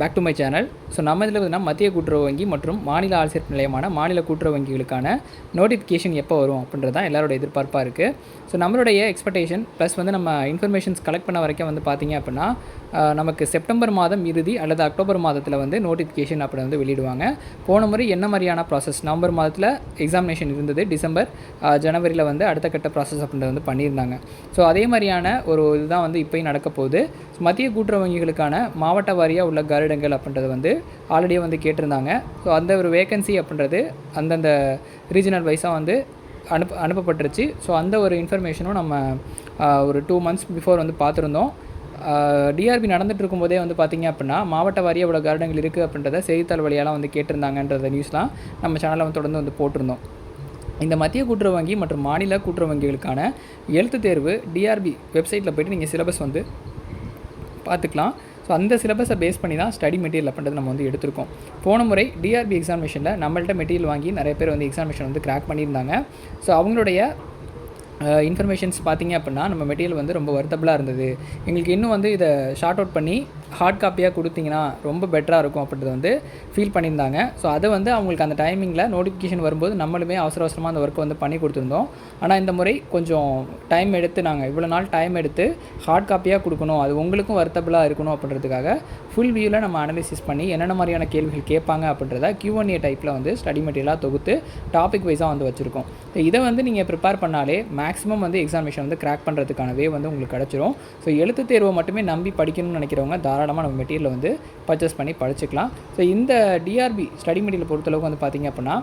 Back to my channel so நம்ம இதில் பார்த்தீங்கன்னா மத்திய கூட்டுறவு வங்கி மற்றும் மாநில ஆசிரியர் நிலையமான மாநில கூட்டுறவு வங்கிகளுக்கான நோட்டிஃபிகேஷன் எப்போ வரும் அப்படின்றது தான் எல்லாரோட எதிர்பார்ப்பாக இருக்குது ஸோ நம்மளுடைய எக்ஸ்பெக்டேஷன் ப்ளஸ் வந்து நம்ம இன்ஃபர்மேஷன்ஸ் கலெக்ட் பண்ண வரைக்கும் வந்து பார்த்தீங்க அப்படின்னா நமக்கு செப்டம்பர் மாதம் இறுதி அல்லது அக்டோபர் மாதத்தில் வந்து நோட்டிஃபிகேஷன் அப்படி வந்து வெளியிடுவாங்க. போன முறை என்ன மாதிரியான ப்ராசஸ் நவம்பர் மாதத்தில் எக்ஸாமினேஷன் இருந்தது. டிசம்பர் ஜனவரியில் வந்து அடுத்த கட்ட ப்ராசஸ் அப்படின்றது வந்து பண்ணியிருந்தாங்க. ஸோ அதே மாதிரியான ஒரு இதுதான் வந்து இப்போயும் நடக்க போகுது ஸோ மத்திய கூட்டுறவு வங்கிகளுக்கான மாவட்ட வாரியாக உள்ள வருடங்கள் அப்படின்றது வந்து ஆல்ரெடியே வந்து கேட்டிருந்தாங்க. ஸோ அந்த ஒரு வேகன்சி அப்படின்றது அந்தந்த ரீஜனல் வைஸாக வந்து அனுப்ப அனுப்பப்பட்டுருச்சு. ஸோ அந்த ஒரு இன்ஃபர்மேஷனும் நம்ம ஒரு டூ மந்த்ஸ் பிஃபோர் வந்து பார்த்துருந்தோம். டிஆர்பி நடந்துகிட்டு இருக்கும்போதே வந்து பார்த்திங்க அப்படின்னா மாவட்ட வாரியாக இவ்வளோ கார்டங்கள் இருக்குது அப்படின்றத செய்தித்தாள் வழியாலாம் வந்து கேட்டிருந்தாங்கன்றத நியூஸ்லாம் நம்ம சேனலில் வந்து தொடர்ந்து வந்து போட்டிருந்தோம். இந்த மத்திய கூட்டுறவு வங்கி மற்றும் மாநில கூட்டுறவு வங்கிகளுக்கான எழுத்து தேர்வு டிஆர்பி வெப்சைட்டில் போய்ட்டு நீங்கள் சிலபஸ் வந்து பார்த்துக்கலாம். ஸோ அந்த சிலபஸை பேஸ் பண்ணி தான் ஸ்டடி மெட்டீரியல் அப்படின்றது நம்ம வந்து எடுத்திருக்கோம். போன முறை டிஆர்பி எக்ஸாமினேஷனில் நம்மள்ட்ட மெட்டீரியல் வாங்கி நிறைய பேர் வந்து எக்ஸாமினேஷன் வந்து கிராக் பண்ணியிருந்தாங்க. ஸோ அவங்களுடைய இன்ஃபர்மேஷன்ஸ் பார்த்தீங்க அப்படின்னா நம்ம மெட்டீரியல் வந்து ரொம்ப வருத்தபுளாக இருந்தது. எங்களுக்கு இன்னும் வந்து இதை ஷார்ட் அவுட் பண்ணி ஹார்ட் காப்பியாக கொடுத்தீங்கன்னா ரொம்ப பெட்டராக இருக்கும் அப்படின்றது வந்து ஃபீல் பண்ணியிருந்தாங்க. ஸோ அதை வந்து அவங்களுக்கு அந்த டைமிங்கில் நோட்டிஃபிகேஷன் வரும்போது நம்மளுமே அவசர அவசரமாக அந்த ஒர்க்கை வந்து பண்ணி கொடுத்துருந்தோம். ஆனால் இந்த முறை கொஞ்சம் டைம் எடுத்து நாங்கள் இவ்வளோ நாள் டைம் எடுத்து ஹார்ட் காப்பியாக கொடுக்கணும் அது உங்களுக்கும் வருத்தபுளாக இருக்கணும் அப்படின்றதுக்காக ஃபுல் வியூவில் நம்ம அனலிசிஸ் பண்ணி என்னென்ன மாதிரியான கேள்விகள் கேட்பாங்க அப்படின்றத கியூஎன்ஏ டைப்பில் வந்து ஸ்டடி மெட்டீரியலாக தொகுத்து டாபிக் வைஸாக வந்து வச்சுருக்கோம். இதை வந்து நீங்கள் ப்ரிப்பேர் பண்ணாலே மேக்ஸிமம் வந்து எக்ஸாமினேஷன் வந்து கிராக் பண்ணுறதுக்கான வே வந்து உங்களுக்கு கிடச்சிரும். ஸோ எழுத்து தேர்வை மட்டுமே நம்பி படிக்கணும்னு நினைக்கிறவங்க தாராளமாக நம்ம மெட்டீரியலை வந்து பர்ச்சேஸ் பண்ணி படிச்சுக்கலாம். ஸோ இந்த டிஆர்பி ஸ்டடி மெட்டீரியல் பொறுத்தளவுக்கு வந்து பார்த்திங்க அப்படின்னா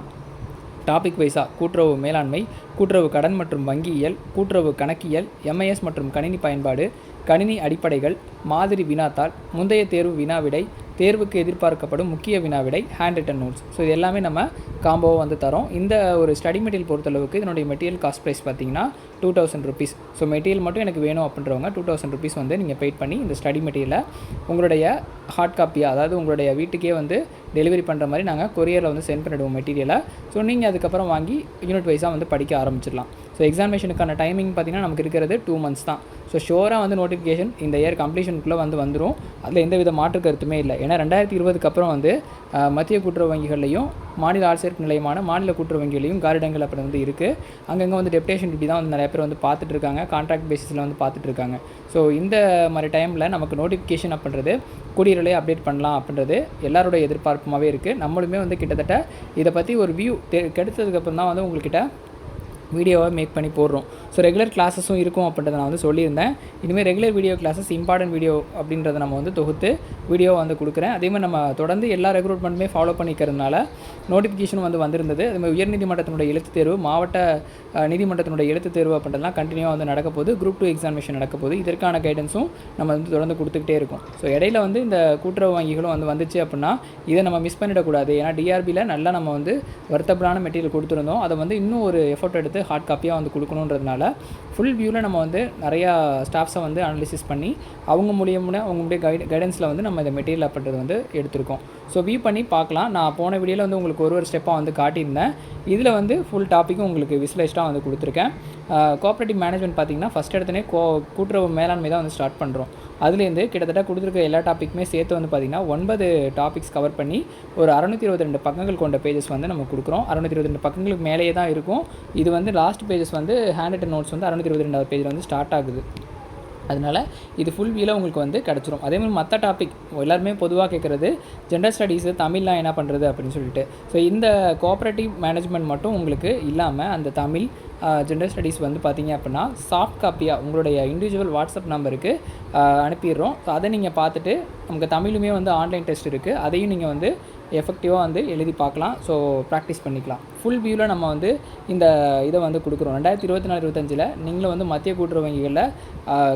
டாபிக் வைஸாக கூட்டுறவு மேலாண்மை கூட்டுறவு கடன் மற்றும் வங்கியியல் கூட்டுறவு கணக்கியல் எம்ஐஎஸ் மற்றும் கணினி பயன்பாடு கணினி அடிப்படைகள் மாதிரி வினாத்தாள் முந்தைய தேர்வு வினாவிடை தேர்வுக்கு எதிர்பார்க்கப்படும் முக்கிய வினாவிடை ஹேண்ட் ரிட்டன் நோட்ஸ் ஸோ இது எல்லாமே நம்ம காம்போவாக வந்து தரோம். இந்த ஒரு ஸ்டடி மெட்டீரியல் பொறுத்தளவுக்கு இதனுடைய மெட்டீரியல் காஸ்ட் ப்ரைஸ் பார்த்தீங்கன்னா two thousand rupees so material மட்டும் எனக்கு வேணும் அப்படின்றவங்க டூ தௌசண்ட் ருபீஸ் வந்து நீங்கள் பெய்ட் பண்ணி இந்த ஸ்டடி மெட்டீரியலை உங்களுடைய ஹார்ட் காப்பியாக அதாவது உங்களுடைய வீட்டுக்கே வந்து டெலிவரி பண்ணுற மாதிரி நாங்கள் கொரியரில் வந்து சென்ட் பண்ணிடுவோம் மெட்டீரியலை ஸோ நீங்கள் அதுக்கப்புறம் வாங்கி யூனிட் வைஸாக வந்து படிக்க ஆரம்பிச்சிடலாம். ஸோ எக்ஸாமினேஷனுக்கான டைமிங் பார்த்தீங்கன்னா நமக்கு இருக்கிறது டூ மந்த்ஸ் தான். ஸோ ஷோராக வந்து நோட்டிஃபிகேஷன் இந்த இயர் கம்ப்ளீஷனுக்குள்ளே வந்து வந்துடும் அதில் எந்த வித மாற்று கருத்துமே இல்லை. ஏன்னா ரெண்டாயிரத்தி இருபதுக்கு அப்புறம் வந்து மத்திய கூட்டுறவு வங்கிகள்லையும் மாநில ஆட்சியர் நிலையமான மாநில கூட்டுறவு வங்கிகளையும் காரிடங்கள் அப்படி வந்து இருக்குது அங்கங்கே வந்து டெப்டேஷன் டியூட்டி தான் வந்து நிறைய பேர் வந்து பார்த்துட்டு இருக்காங்க. கான்ட்ராக்ட் பேசிஸில் வந்து பார்த்துட்டு இருக்காங்க. ஸோ இந்த மாதிரி டைமில் நமக்கு நோட்டிஃபிகேஷன் அப்படின்றது கூடியவர்களே அப்டேட் பண்ணலாம் அப்படின்றது எல்லாரோட எதிர்பார்ப்புமாகவே இருக்குது நம்மளுமே வந்து கிட்டத்தட்ட இதை பற்றி ஒரு வியூ கெடுத்ததுக்கப்புறம் தான் வந்து உங்கள்கிட்ட வீடியோவை மேக் பண்ணி போடுறோம். ஸோ ரெகுலர் கிளாஸஸும் இருக்கும் அப்படின்றத நான் வந்து சொல்லியிருந்தேன். இனிமேல் regular video classes important video அப்படின்றத நம்ம வந்து தொகுத்து வீடியோ வந்து கொடுக்குறேன். அதே மாதிரி நம்ம தொடர்ந்து எல்லா ரெக்ரூட்மெண்ட்டுமே ஃபாலோ பண்ணிக்கிறதுனால நோட்டிஃபிகேஷன் வந்து வந்திருந்தது. அதே மாதிரி உயர்நீதிமன்றத்தினுடைய எழுத்து தேர்வு மாவட்ட நீதிமன்றத்தினுடைய எழுத்து தேர்வு அப்படின்றதெல்லாம் கண்டினியூவாக வந்து நடக்க போகுது. குரூப் டூ எக்ஸாமினேஷன் நடக்க போகுது. இதற்கான கைடன்ஸும் நம்ம வந்து தொடர்ந்து கொடுத்துக்கிட்டே இருக்கும். ஸோ இடையில வந்து இந்த கூட்டுறவு வங்கிகளும் வந்து வந்துச்சு அப்படின்னா இதை நம்ம மிஸ் பண்ணிடக்கூடாது. ஏன்னா டிஆர்பியில் நல்லா நம்ம வந்து வருத்தப்படான மெட்டீரியல் கொடுத்துருந்தோம். அதை வந்து இன்னும் ஒரு எஃபோர்ட் எடுத்து ஹார்ட் காப்பியாக வந்து கொடுக்கணுன்றதுனால ஃபுல் வியூவில் நம்ம வந்து நிறையா ஸ்டாஃப்ஸை வந்து அனலிசிஸ் பண்ணி அவங்க மூலியமாக அவங்களுடைய கைட் கைடன்ஸில் வந்து நம்ம இந்த மெட்டீரியல் அப்படின்றது வந்து எடுத்திருக்கோம். ஸோ வியூ பண்ணி பார்க்கலாம். நான் போன வீடியோவில் வந்து உங்களுக்கு ஒரு ஒரு ஸ்டெப்பாக வந்து காட்டியிருந்தேன். இதில் வந்து ஃபுல் டாப்பிக்கும் உங்களுக்கு விசிலைஸ்டாக வந்து கொடுத்துருக்கேன். கோஆப்ரேட்டிவ் மேனேஜ்மெண்ட் பார்த்தீங்கன்னா ஃபஸ்ட் எடுத்தனே கோ கூட்டுறவு மேலாண்மை தான் வந்து ஸ்டார்ட் பண்ணுறோம் அதுலேருந்து கிட்டத்தட்ட கொடுத்துருக்க எல்லா டாப்பிக்குமே சேர்த்து வந்து பார்த்திங்கன்னா ஒன்பது டாபிக்ஸ் கவர் பண்ணி ஒரு அறநூற்றி இருபத்தி ரெண்டு பக்கங்கள் கொண்ட பேஜஸ் வந்து நம்ம கொடுக்குறோம். அறநூற்றி இருபத்தி ரெண்டு பக்கங்களுக்கு மேலேயே தான் இருக்கும். இது வந்து லாஸ்ட் பேஜஸ் வந்து ஹேண்ட் ரிட்டன் நோட்ஸ் வந்து அறநூற்றி இருபத்தி ரெண்டாவது பேஜில் வந்து ஸ்டார்ட் ஆகுது. அதனால் இது ஃபுல் வியூவில் உங்களுக்கு வந்து கிடச்சிரும். அதே மாதிரி மற்ற டாபிக் எல்லாருமே பொதுவாக கேட்குறது ஜெண்டர் ஸ்டடீஸு தமிழ்லாம் என்ன பண்ணுறது அப்படின்னு சொல்லிட்டு. ஸோ இந்த கோஆப்ரேட்டிவ் மேனேஜ்மெண்ட் மட்டும் உங்களுக்கு இல்லாமல் அந்த தமிழ் ஜெண்டர் ஸ்டடீஸ் வந்து பார்த்தீங்க அப்படின்னா சாஃப்ட் காப்பியாக உங்களுடைய இண்டிவிஜுவல் வாட்ஸ்அப் நம்பருக்கு அனுப்பிடுறோம். ஸோ அதை நீங்கள் பார்த்துட்டு நமக்கு தமிழுமே வந்து ஆன்லைன் டெஸ்ட் இருக்குது அதையும் நீங்கள் வந்து எஃபெக்டிவாக வந்து எழுதி பார்க்கலாம். ஸோ ப்ராக்டிஸ் பண்ணிக்கலாம். ஃபுல் வியூவில் நம்ம வந்து இந்த இதை வந்து கொடுக்குறோம். ரெண்டாயிரத்தி இருபத்தி நாலு இருபத்தஞ்சில் நீங்களும் வந்து மத்திய கூட்டுறவு வங்கிகளில்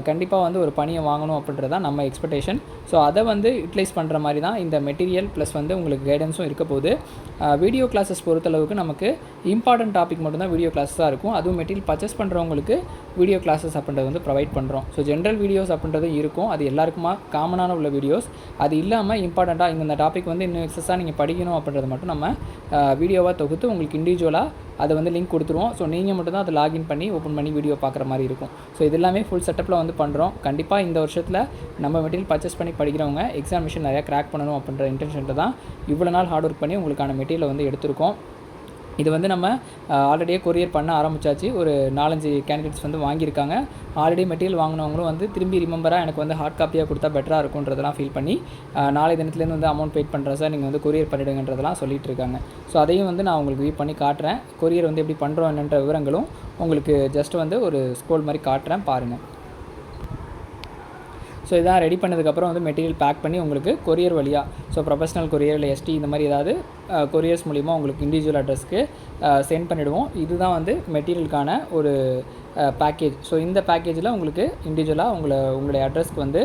கண்டிப்பாக வந்து ஒரு பணியை வாங்கணும் அப்படின்றது தான் நம்ம எக்ஸ்பெக்டேஷன் ஸோ அதை வந்து யூட்டிலைஸ் பண்ணுற மாதிரி தான் இந்த மெட்டீரியல் ப்ளஸ் வந்து உங்களுக்கு கைடன்ஸும் இருக்க போது வீடியோ கிளாஸஸ் பொறுத்தளவுக்கு நமக்கு இம்பார்ட்டன்ட் டாபிக் மட்டும்தான் வீடியோ கிளாஸஸாக இருக்கும். அதுவும் மெட்டீரியல் பர்ச்சேஸ் பண்ணுறவங்களுக்கு வீடியோ கிளாஸஸ் அப்படின்றது வந்து ப்ரொவைட் பண்ணுறோம் ஸோ ஜென்ரல் வீடியோஸ் அப்படின்றது இருக்கும். அது எல்லாருக்குமா காமனான உள்ள வீடியோஸ் அது இல்லாமல் இம்பார்ட்டண்ட்டாக இந்த டாபிக் வந்து இன்னும் எக்ஸஸாக நீங்கள் படிக்கணும் அப்படின்றது மட்டும் நம்ம வீடியோவாக தொகுத்து உங்களுக்கு உங்களுக்கு இண்டிவிஜுவலாக அதை வந்து லிங்க் கொடுத்துருவோம். ஸோ நீங்கள் மட்டும் தான் அதை லாகின் பண்ணி ஓப்பன் பண்ணி வீடியோ பார்க்குற மாதிரி இருக்கும். ஸோ இது எல்லாமே ஃபுல் செட்டப்பில் வந்து பண்ணுறோம் கண்டிப்பாக இந்த வருஷத்தில் நம்ம மெட்டீரியல் பர்ச்சேஸ் பண்ணி படிக்கிறவங்க எக்ஸாமினேஷன் நிறையா கிராக் பண்ணணும் அப்படின்ற இன்டென்ஷனில் தான் இவ்வளோ நாள் ஹார்ட் ஒர்க் பண்ணி உங்களுக்கான மெட்டீரியலை வந்து எடுத்திருக்கோம். இது வந்து நம்ம ஆல்ரெடியே கொரியர் பண்ண ஆரம்பிச்சாச்சு. ஒரு நாலஞ்சு கேண்டிடேட்ஸ் வந்து வாங்கியிருக்காங்க. ஆல்ரெடி மெட்டீரியல் வாங்கினவங்களும் வந்து திரும்பி ரிமெம்பராக எனக்கு வந்து ஹார்ட் காப்பியாக கொடுத்தா பெட்டராக இருக்குன்றதெல்லாம் ஃபீல் பண்ணி நாளை தினத்துலேருந்து வந்து அமௌண்ட் பெய்ட் பண்ணுறேன் சார். நீங்கள் வந்து கொரியர் பண்ணிடுங்கன்றதெல்லாம் சொல்லிட்டு இருக்காங்க ஸோ அதையும் வந்து நான் உங்களுக்கு வியூ பண்ணி காட்டுறேன். கொரியர் வந்து எப்படி பண்ணுறோம் என்னன்ற விவரங்களும் உங்களுக்கு ஜஸ்ட் வந்து ஒரு ஸ்கோல் மாதிரி காட்டுறேன். பாருங்கள் ஸோ இதான் ரெடி பண்ணதுக்கப்புறம் வந்து மெட்டீரியல் பேக் பண்ணி உங்களுக்கு கொரியர் வழியாக ஸோ ப்ரொஃபஷனல் கொரியர் இல்லை எஸ்டி இந்த மாதிரி ஏதாவது கொரியர்ஸ் மூலிமா உங்களுக்கு இண்டிவிஜுவல் அட்ரஸ்க்கு சென்ட் பண்ணிவிடுவோம் இதுதான் வந்து மெட்டீரியலுக்கான ஒரு பேக்கேஜ் ஸோ இந்த பேக்கேஜில் உங்களுக்கு இண்டிவிஜுவலாக உங்களை உங்களுடைய அட்ரஸ்க்கு வந்து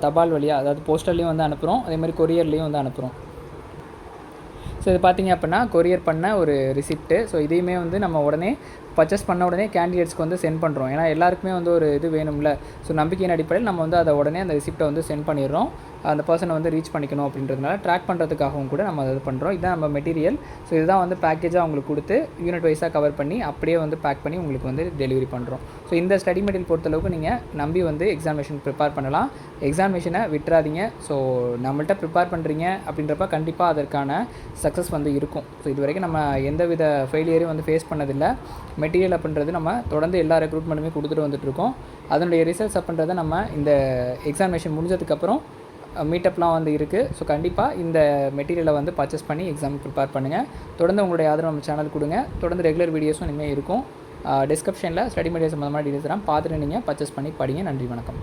தபால் வழியாக அதாவது போஸ்டர்லேயும் வந்து அனுப்புகிறோம் அதே மாதிரி கொரியர்லேயும் வந்து அனுப்புகிறோம் ஸோ இது பார்த்திங்க அப்படின்னா கொரியர் பண்ண ஒரு ரிசிப்ட்டு ஸோ இதையுமே வந்து நம்ம உடனே பர்ச்சேஸ் பண்ண உடனே கேண்டிடேட்ஸ்க்கு வந்து சென்ட் பண்ணுறோம் ஏன்னா எல்லாருக்குமே வந்து ஒரு இது வேணும்ல. ஸோ நம்பிக்கையின் அடிப்படையில் நம்ம வந்து அதை உடனே அந்த ரிசிப்ட்டை வந்து சென்ட் பண்ணிடுறோம். அந்த பர்சனை வந்து ரீச் பண்ணிக்கணும் அப்படின்றதுனால ட்ராக் பண்ணுறதுக்காகவும் கூட நம்ம அதை பண்ணுறோம் இதுதான் நம்ம மெட்டீரியல் ஸோ இதுதான் வந்து பேக்கேஜாக உங்களுக்கு கொடுத்து யூனிட் வைஸாக கவர் பண்ணி அப்படியே வந்து பேக் பண்ணி உங்களுக்கு வந்து டெலிவரி பண்ணுறோம் ஸோ இந்த ஸ்டடி மெட்டீரியல் பொறுத்தளவுக்கு நீங்கள் நம்பி வந்து எக்ஸாமினேஷன் ப்ரிப்பேர் பண்ணலாம். எக்ஸாமினேஷனை விட்டுறாதீங்க. ஸோ நம்மள்ட்ட ப்ரிப்பேர் பண்ணுறீங்க அப்படின்றப்ப கண்டிப்பாக அதற்கான சக்ஸஸ் வந்து இருக்கும். ஸோ இது வரைக்கும் நம்ம எந்த வித ஃபெயிலியரையும் வந்து ஃபேஸ் பண்ணதில்லை. மெட்டீரியல் அப்படின்றது நம்ம தொடர்ந்து எல்லா ரெக்ரூட்மெண்ட்டுமே கொடுத்துட்டு வந்துட்டுருக்கோம் அதனுடைய ரிசல்ட்ஸ் அப்படின்றத நம்ம இந்த எக்ஸாமினேஷன் முடிஞ்சதுக்கப்புறம் மீட்டப்லாம் வந்து இருக்குது ஸோ கண்டிப்பாக இந்த மெட்டீரியலை வந்து பர்ச்சேஸ் பண்ணி எக்ஸாம் ப்ரிப்பேர் பண்ணுங்கள் தொடர்ந்து உங்களுடைய ஆதரவு நம்ம சேனல் கொடுங்க. தொடர்ந்து ரெகுலர் வீடியோஸும் இனிமேல் இருக்கும். டிஸ்கிரிப்ஷனில் ஸ்டடி மெட்டீரியல் சம்மந்தமான டீடைல்ஸ் எல்லாம் பார்த்துட்டு நீங்கள் பர்ச்சேஸ் பண்ணி படிங்க. நன்றி வணக்கம்.